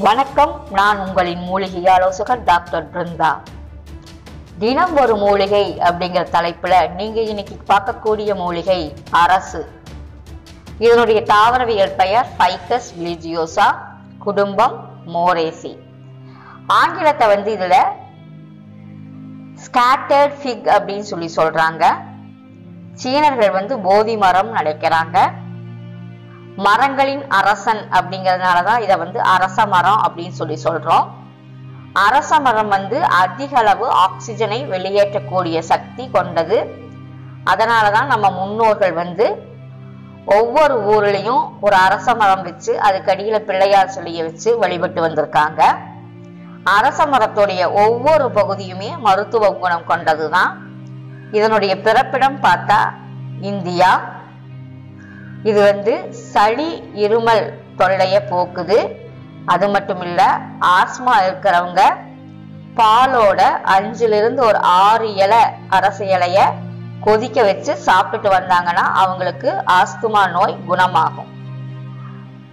வணக்கம் நான் உங்களின் மூலிகை ஆலோசகர் டாக்டர் பிருந்தா. தினம் ஒரு மூலிகை அப்படிங்கிற தலைப்புல நீங்க இன்னைக்கு பார்க்கக்கூடிய மூலிகை அரசு. இதனுடைய தாவரவியல் பெயர் ஃபைக்கஸ் விலிஜியோசா குடும்பம் மோரேசி. ஆங்கிலத்தை வந்து இதுல ஸ்கேட்டர்ட் ஃபிக் அப்படின்னு சொல்லி சொல்றாங்க. சீனர்கள் வந்து போதி மரம் நினைக்கிறாங்க. மரங்களின் அரசன் அப்படிங்கறதுனால தான் இதை வந்து அரச மரம் அப்படின்னு சொல்லி சொல்றோம். அரச மரம் வந்து அதிக அளவு ஆக்சிஜனை வெளியேற்றக்கூடிய சக்தி கொண்டது. அதனால தான் நம்ம முன்னோர்கள் வந்து ஒவ்வொரு ஊர்லயும் ஒரு அரச மரம் வச்சு அதுக்கடியில பிள்ளையார் சிலையை வச்சு வழிபட்டு வந்திருக்காங்க. அரச மரத்துடைய ஒவ்வொரு பகுதியுமே மருத்துவ குணம் கொண்டதுதான். இதனுடைய பிறப்பிடம் பார்த்தா இந்தியா இது வந்து சளி இருமல் தொல்லைய போக்குது. அது மட்டும் இல்ல ஆஸ்மா இருக்கிறவங்க பாலோட அஞ்சுல இருந்து ஒரு ஆறு இலை அரச இலைய கொதிக்க வச்சு சாப்பிட்டுட்டு வந்தாங்கன்னா அவங்களுக்கு ஆஸ்துமா நோய் குணமாகும்.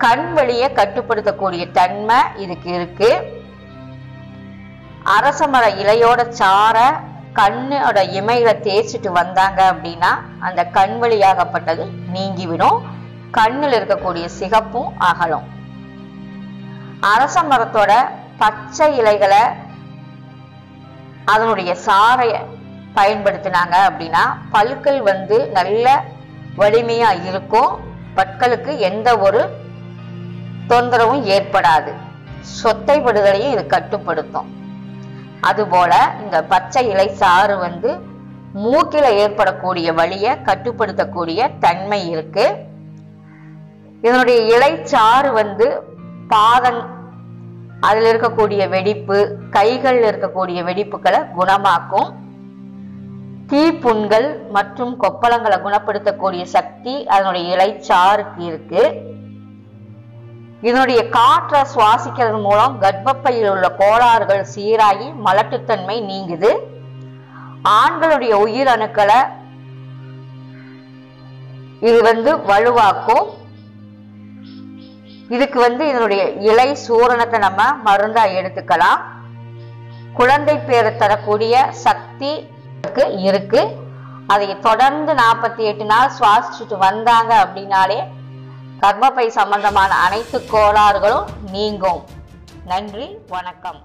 கண் வழியை கட்டுப்படுத்தக்கூடிய தன்மை இதுக்கு இருக்கு. அரச மர இலையோட சாரை கண்ணோட இமைகளை தேய்ச்சிட்டு வந்தாங்க அப்படின்னா அந்த கண் வழியாகப்பட்டது நீங்கிவிடும். கண்ணில் இருக்கக்கூடிய சிகப்பும் அகலும். அரச மரத்தோட பச்சை இலைகளை அதனுடைய சாறை பயன்படுத்தினாங்க அப்படின்னா பல்கள் வந்து நல்ல வலிமையா இருக்கும். பற்களுக்கு எந்த ஒரு தொந்தரவும் ஏற்படாது. சொத்தைப்படுதலையும் இது கட்டுப்படுத்தும். அதுபோல இந்த பச்சை இலை சாறு வந்து மூக்கில ஏற்படக்கூடிய வழியை கட்டுப்படுத்தக்கூடிய தன்மை இருக்கு. இதனுடைய இலை சாறு வந்து பாதம் அதில் இருக்கக்கூடிய வெடிப்பு கைகளில் இருக்கக்கூடிய வெடிப்புகளை குணமாக்கும். தீப்புண்கள் மற்றும் கொப்பளங்களை குணப்படுத்தக்கூடிய சக்தி அதனுடைய இலைச்சாருக்கு இருக்கு இதனுடைய காற்றை சுவாசிக்கிறது மூலம் கர்ப்பப்பையில் உள்ள கோளாறுகள் சீராகி மலட்டுத்தன்மை நீங்குது. ஆண்களுடைய உயிர் அணுக்களை இது வந்து வலுவாக்கும். இதுக்கு வந்து இதனுடைய இலை சூரணத்தை நம்ம மருந்தா எடுத்துக்கலாம். குழந்தை பேரை தரக்கூடிய சக்தி இருக்கு. அதை தொடர்ந்து நாற்பத்தி எட்டு நாள் சுவாசிச்சுட்டு வந்தாங்க அப்படின்னாலே கர்ப்பப்பை சம்பந்தமான அனைத்து கோளாறுகளும் நீங்கும். நன்றி வணக்கம்.